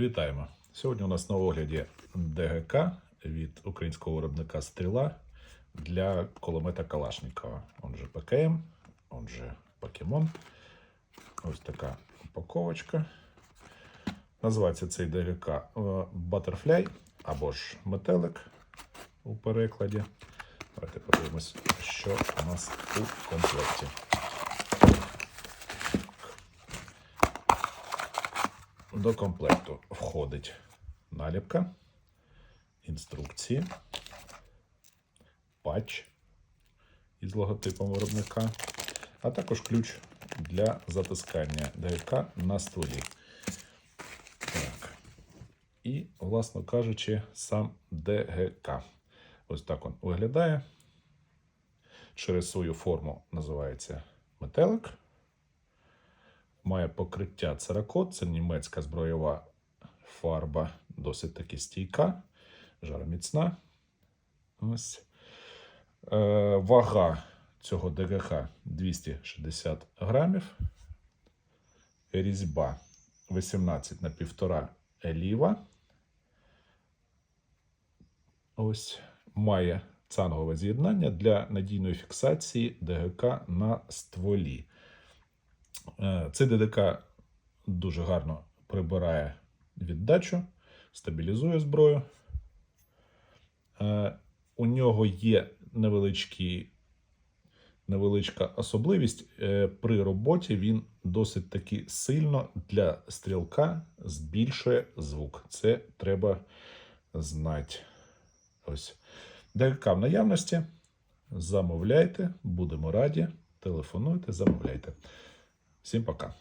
Вітаємо! Сьогодні у нас на огляді ДГК від українського виробника Стріла для кулемета Калашникова. Он же ПКМ, он же Покемон. Ось така упаковочка. Називається цей ДГК е, Butterfly або ж метелик у перекладі. Давайте подивимось, що у нас у комплекті. До комплекту входить наліпка, інструкції, патч із логотипом виробника, а також ключ для затискання ДГК на стволі. Так. І, власно кажучи, сам ДГК. Ось так він виглядає. Через свою форму називається метелик має покриття церакот, це німецька зброєва фарба, досить таки стійка, жароміцна. Ось. Е, вага цього ДГХ 260 грамів. Різьба 18 на 1,5 еліва. Ось має цангове з'єднання для надійної фіксації ДГК на стволі. Е, Цей ДДК дуже гарно прибирає віддачу, стабілізує зброю. Е, У нього є невеличка особливість. Е, При роботі він досить таки сильно для стрілка збільшує звук. Це треба знати. Ось. ДГК в наявності. Замовляйте, будемо раді. Телефонуйте, замовляйте. Всім пока.